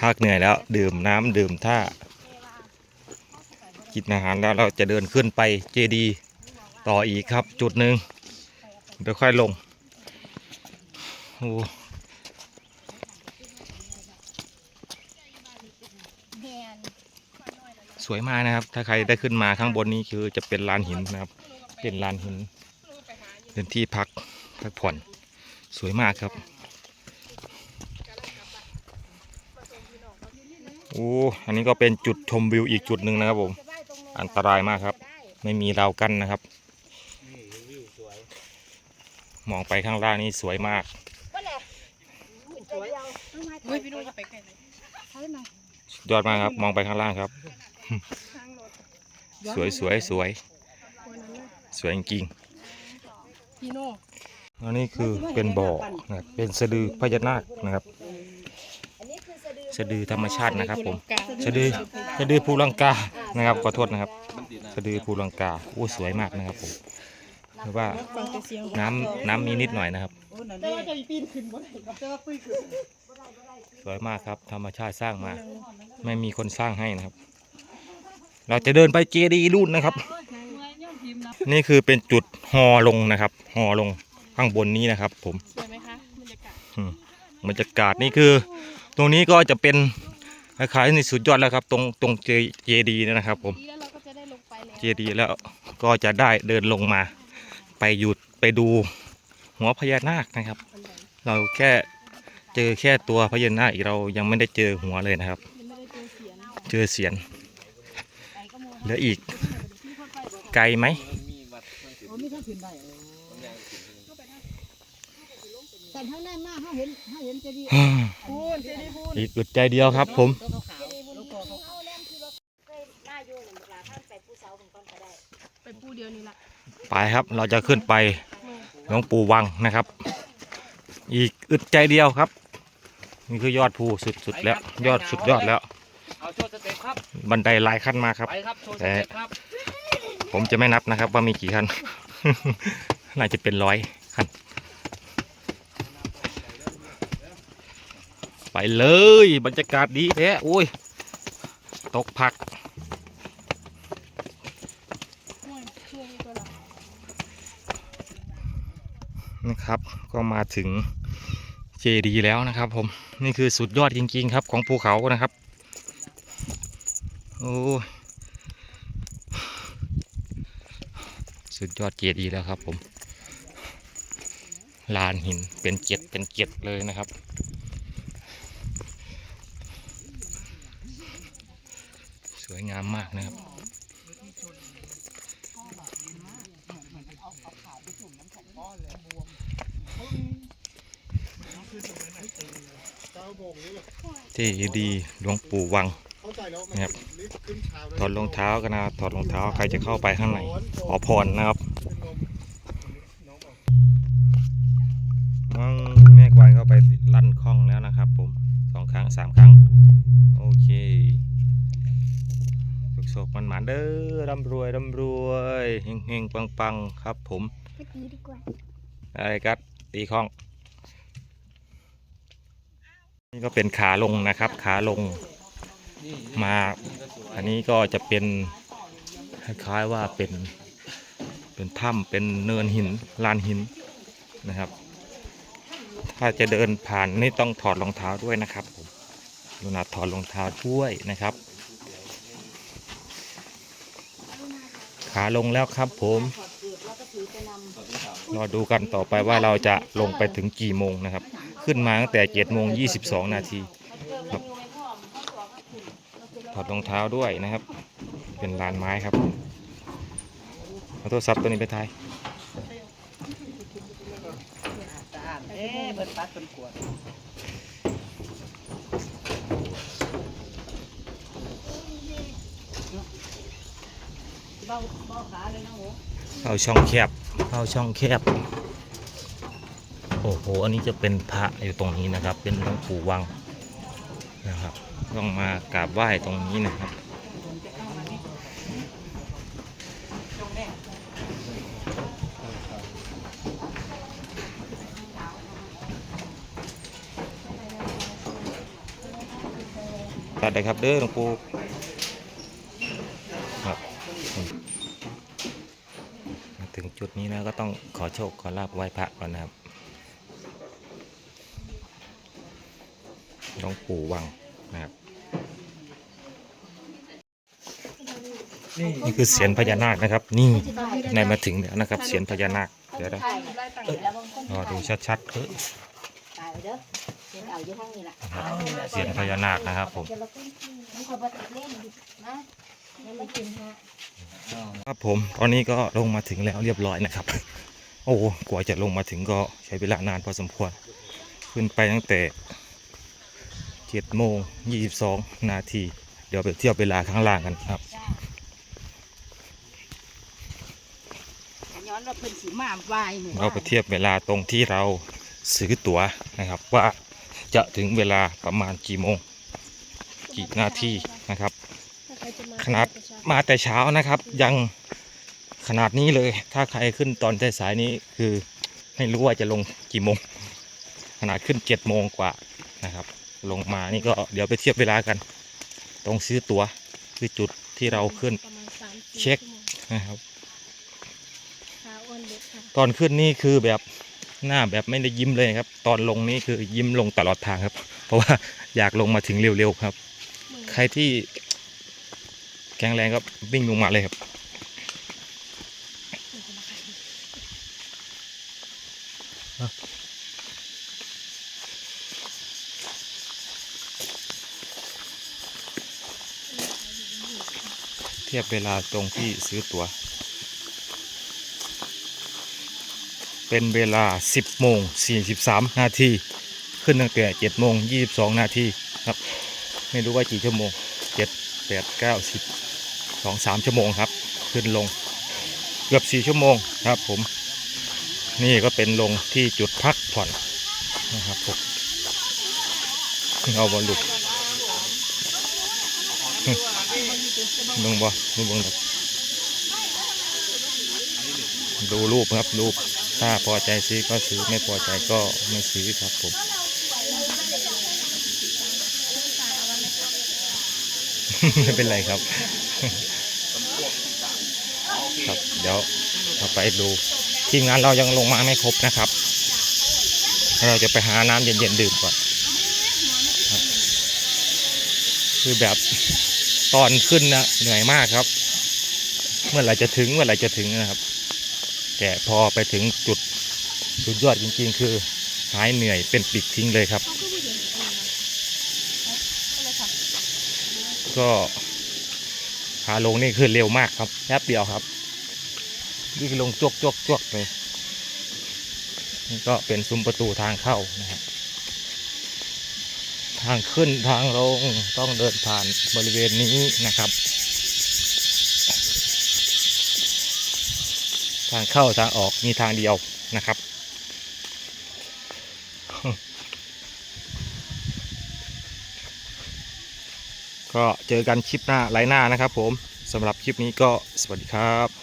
พักเหนื่อยแล้ว ดื่มน้ำดื่มท่ากินอาหารแล้วเราจะเดินขึ้นไปเจดีต่ออีกครับ จุดหนึ่งเดี๋ยวค่อยลงโอ้สวยมากนะครับ ถ้าใครได้ขึ้นมาข้างบนนี้คือจะเป็นลานหินนะครับ เป็นลานหินเป็นที่พักพักผ่อนสวยมากครับ อ้อันนี้ก็เป็นจุดชมวิวอีกจุดหนึ่งนะครับผม อันตรายมากครับ ไม่มีราวกั้นนะครับ มองไปข้างล่างนี่สวยมากยอดมากครับ มองไปข้างล่างครับ สวยสวยสวย สวยจริงพี่โน่ๆอันนี้คือเป็นบ่อนะเป็นสะดือพญานาคนะครับ สะดือสะดือธรรมชาตินะครับผมกาสะดือสะดือภูลังกานะครับขอโทษนะครับ สะดือภูลังกาโอ้สวยมากนะครับผมคือว่าฟังแต่เสียงน้ำน้ำมีนิดหน่อยนะครับแต่ว่าจะปีนขึ้นบ่ได้แต่ว่าปุ้ยขึ้นสวยมากครับ ธรรมชาติสร้างมา ไม่มีคนสร้างให้นะครับ เราจะเดินไปเจดีย์รุ่นนะครับ นี่คือเป็นจุดฮอลงนะครับฮอลงข้างบนนี้นะครับ ผมสวยไหมคะบรรยากาศอืมบรรยากาศนี่คือ ตรงนี้ก็จะเป็นคล้ายๆในสุดยอดแล้วครับ ตรงตรงเจเจดีย์นะครับผมดีแล้วเราก็จะได้ลงไปแล้วเจดีย์แล้วก็จะได้เดินลงมา ไปหยุดไปดูหัวพญานาคนะครับ เราแค่เจอแค่ตัวพญานาคอีกเรายังไม่ได้เจอหัวเลยนะครับยังไม่ได้เจอเสียงเจอเสียนเหลืออีกไกลไหม แต่ข้างในมาเขาเห็นเขาเห็นจะดีพูนเจดีพูนอีกอึดใจเดียวครับ ผมเขาแลมคือว่าเคยมาอยู่หนึ่งเวลาท่านไปผู้เสาเป็นก้อนก็ได้ไปปูเดียวนี่ละไปครับเราจะขึ้นไปหลวงปู่วังนะครับ อีกอึดใจเดียวครับ นี่คือยอดภูสุดๆแล้ว ยอดสุดยอดแล้ว เอาโชว์สเต็ปครับบันไดหลายขั้นมากครับ ไปครับโชว์สเต็ปครับ ผมจะไม่นับนะครับว่ามีกี่ขั้น น่าจะเป็นร้อยขั้น ไปเลยบรรยากาศดีแท้โอ้ย ตกผักนะครับ ก็มาถึงเจดีแล้วนะครับผม นี่คือสุดยอดจริง ๆ ครับของภูเขานะครับ โอ้สุดยอดเจดีย์แล้วครับผม ลานหินเป็นเกจ็ดเป็นเกจ็ดเลยนะครับ สวยงามมากนะครับเจดีหลวงปู่วังนะครับถอดรองเท้ากันนะถอดรองเท้าใครจะเข้าไปข้างในขอพรนะครับมั่งแม่กวางเข้าไปลั่นคล่องแล้วนะครับผมสองครั้งสามครั้ง โอเค สุขสมันหมานๆเด้อร่ำรวยร่ำรวยเฮงเฮงปังปังๆครับ ผมไปตีดีกว่าอะไรกัดตีคล้อง นี่ก็เป็นขาลงนะครับ ขาลงมา อันนี้ก็จะเป็นคล้ายๆว่าเป็นเป็นถ้ำเป็นเนินหินลานหินนะครับ ถ้าจะเดินผ่านนี่ต้องถอดรองเท้าด้วยนะครับผมดูนะถอดรองเท้าด้วยนะครับ ขาลงแล้วครับผมรอดูกันต่อไปว่าเราจะลงไปถึงกี่โมงนะครับ ขึ้นมาตั้งแต่7โมง22นาทีครับถอดรองเท้าด้วยนะครับ เป็นลานไม้ครับเอาโทรศัพท์ตัวนี้ไปถ่ายเอ๊ะเปิดปัดเป็นขวด เข้าช่องแคบเข้าช่องแคบ โอ้โห อันนี้จะเป็นพระอยู่ตรงนี้นะครับ เป็นหลวงปู่วังนะครับ ต้องมากราบไหว้ตรงนี้นะครับตัดเลยครับเด้อหลวงปู่ครับมา ถึงจุดนี้แล้วก็ต้องขอโชคขอลาบไหว้พระก่อนนะครับหลวงปู่วังนะครับ นี่คือเสียนพญานาคนะครับ นี่ในมาถึงแล้วนะครับ เสียนพญานาคเดี๋ยวนะถ่ายแล้วบางคนรอดูชัดๆเออเห็นเอาอยู่ทางนี้ล่ะนะครับเสียนพญานาคนะครับผม เดี๋ยวเราขึ้นมันคนบ่ติดเล่นนะนี่มากินฮะครับผมตอนนี้ก็ลงมาถึงแล้วเรียบร้อยนะครับ โอ้โหกว่าจะลงมาถึงก็ใช้เวลานานพอสมควร ขึ้นไปตั้งแต่เจ็ดโมงยี่สิบสองนาที เดี๋ยวไปเทียบเวลาข้างล่างกันครับย้อนว่าเพิ่นสิมาวายหมู่เราไปเทียบเวลาตรงที่เราซื้อตั๋วนะครับว่าจะถึงเวลาประมาณกี่โมง กี่นาทีนะครับ ขนาดมาแต่เช้านะครับ ยังขนาดนี้เลย ถ้าใครขึ้นตอนสายๆนี้คือไม่รู้ว่าจะลงกี่โมง ขนาดขึ้นเจ็ดโมงกว่านะครับ ลงมานี่ก็เดี๋ยวไปเทียบเวลากันตรงซื้อตั๋วคือจุดที่เราขึ้นประมาณสามสี่เช็คชั่วโมงนะครับขาอ้วนเด็กค่ะตอนขึ้นนี่คือแบบหน้าแบบไม่ได้ยิ้มเลยครับ ตอนลงนี่คือยิ้มลงตลอดทางครับ เพราะว่าอยากลงมาถึงเร็วๆครับมือใครที่ แข็งแรงก็วิ่งลงมาเลยครับเทียบเวลาตรงที่ซื้อตัว๋ว เป็นเวลา 10โมง43 นาที ขึ้นตั้งแต่7โมง22 นาทีครับ ไม่รู้ว่ากี่ชั่วโมง 7 8 9 10 2 3ชั่วโมงครับ ขึ้นลงเกือบ4ชั่วโมงครับผม นี่ก็เป็นลงที่จุดพักผ่อนนะครับผมเอาบอลลุกเบิ่งบ่ดูเบิ่งดอดูรูปครับรูปถ้าพอใจซื้อก็ซื้อไม่พอใจก็ไม่ซื้อครับผม ไม่เป็นไรครับครับเดี๋ยวเราไปดูทีมงานเรายังลงมาไม่ครบนะครับ เราจะไปหาน้ำเย็นๆดื่มก่อนคือแบบตอนขึ้นนะเหนื่อยมากครับ เมื่อไหร่จะถึงเมื่อไหร่จะถึงนะครับ แต่พอไปถึงจุดสุดยอดจริง ๆ คือหายเหนื่อยเป็นปลิกทิ้งเลยครับ ก็ขาลงนี่คือเร็วมากครับแป๊บเดียวครับวิ่งลงจวกจวกจวกเลยนี่ก็เป็นซุ้มประตูทางเข้านะครับทางขึ้นทางลงต้องเดินผ่านบริเวณนี้นะครับ ทางเข้าทางออกมีทางเดียวนะครับ ก็เจอกันคลิปหน้าไลน์หน้านะครับผมสำหรับคลิปนี้ก็สวัสดีครับ